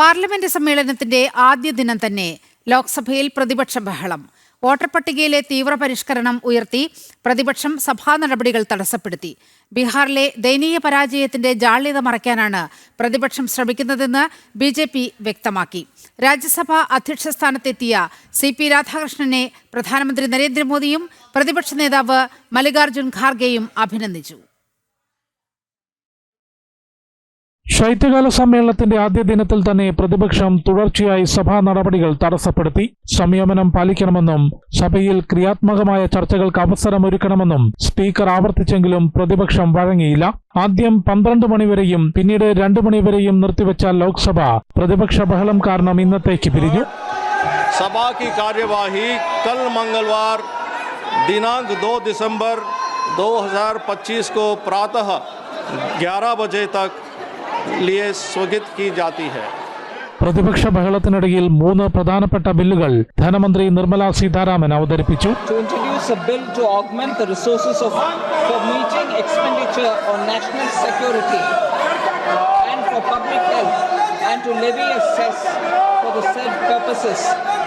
Parliament സമ്മേളനത്തിന്റെ ആദ്യ ദിനം തന്നെ ലോക്സഭയിൽ പ്രതിപക്ഷ ബഹളം. വോട്ടർ പട്ടികയിലെ തീവ്രപരിഷ്കരണം ഉയർത്തി പ്രതിപക്ഷം സഭാ നടപടികൾ തടസ്സപ്പെടുത്തി. ബീഹാറിലെ ദയനീയ പരാജയത്തിന്റെ ജാള്യത മറയ്ക്കാനാണ് പ്രതിപക്ഷം ശ്രമിക്കുന്നതെന്ന് ബി ജെ പി വ്യക്തമാക്കി. രാജ്യസഭാ അധ്യക്ഷ സ്ഥാനത്തെത്തിയ സി പി രാധാകൃഷ്ണനെ പ്രധാനമന്ത്രി നരേന്ദ്രമോദിയും പ്രതിപക്ഷ നേതാവ് മല്ലികാർജുൻ ഖാർഗെയും അഭിനന്ദിച്ചു. ശൈത്യകാല സമ്മേളനത്തിന്റെ ആദ്യ ദിനത്തിൽ തന്നെ പ്രതിപക്ഷം തുടർച്ചയായി സഭാ നടപടികൾ തടസ്സപ്പെടുത്തി സംയമനം പാലിക്കണമെന്നും സഭയിൽ ക്രിയാത്മകമായ ചർച്ചകൾക്ക് അവസരമൊരുക്കണമെന്നും സ്പീക്കർ ആവർത്തിച്ചെങ്കിലും പ്രതിപക്ഷം വഴങ്ങിയില്ല ആദ്യം പന്ത്രണ്ട് മണിവരെയും പിന്നീട് രണ്ടു മണിവരെയും നിർത്തിവെച്ച ലോക്സഭ പ്രതിപക്ഷ ബഹളം കാരണം ഇന്നത്തേക്ക് പിരിഞ്ഞു सभा की कार्यवाही कल मंगलवार दिनांक 2 दिसंबर 2025 को प्रातः 11 बजे तक लिए സ്വഗിത് കി ജാതി ഹെ പ്രതിപക്ഷ ബഹളത്തിനിടയിൽ മൂന്ന് പ്രധാനപ്പെട്ട ബില്ലുകൾ ധനമന്ത്രി നിർമ്മല സീതാരാമൻ അവതരിപ്പിച്ചു and to levy a cess for the said purposes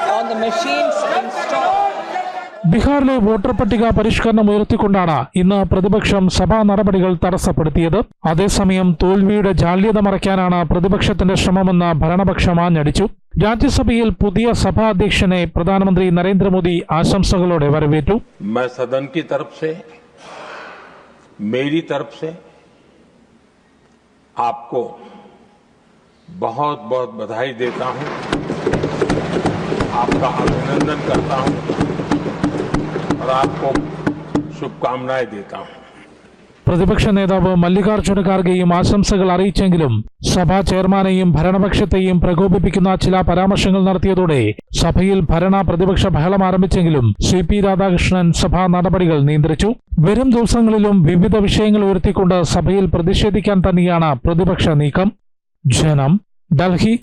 on the machines and ബീഹാറിലെ വോട്ടർ പട്ടിക പരിഷ്കരണം ഉയർത്തിക്കൊണ്ടാണ് ഇന്ന് പ്രതിപക്ഷം സഭാ നടപടികൾ തടസ്സപ്പെടുത്തിയത് അതേസമയം തോൽവിയുടെ ജാള്യത മറയ്ക്കാനാണ് പ്രതിപക്ഷത്തിന്റെ ശ്രമമെന്ന് ഭരണപക്ഷം ആഞ്ഞടിച്ചു രാജ്യസഭയിൽ പുതിയ സഭാ അധ്യക്ഷനെ പ്രധാനമന്ത്രി നരേന്ദ്രമോദി ആശംസകളോടെ വരവേറ്റു मैं सदन की तरफ से मेरी तरफ से आपको बहुत बहुत बधाई देता हूं आपका अभिनंदन करता हूं और आपको शुभकामनाएं देता हूं പ്രതിപക്ഷ നേതാവ് മല്ലികാർജ്ജുന ഖാർഗെയും ആശംസകൾ അറിയിച്ചെങ്കിലും സഭാ ചെയർമാനെയും ഭരണപക്ഷത്തെയും പ്രകോപിപ്പിക്കുന്ന ചില പരാമർശങ്ങൾ നടത്തിയതോടെ സഭയിൽ ഭരണ പ്രതിപക്ഷ ബഹളം ആരംഭിച്ചെങ്കിലും സി പി രാധാകൃഷ്ണൻ സഭാ നടപടികൾ നിയന്ത്രിച്ചു വരും ദിവസങ്ങളിലും വിവിധ വിഷയങ്ങൾ ഉയർത്തിക്കൊണ്ട് സഭയിൽ പ്രതിഷേധിക്കാൻ തന്നെയാണ് പ്രതിപക്ഷ നീക്കം ജനം ഡൽഹി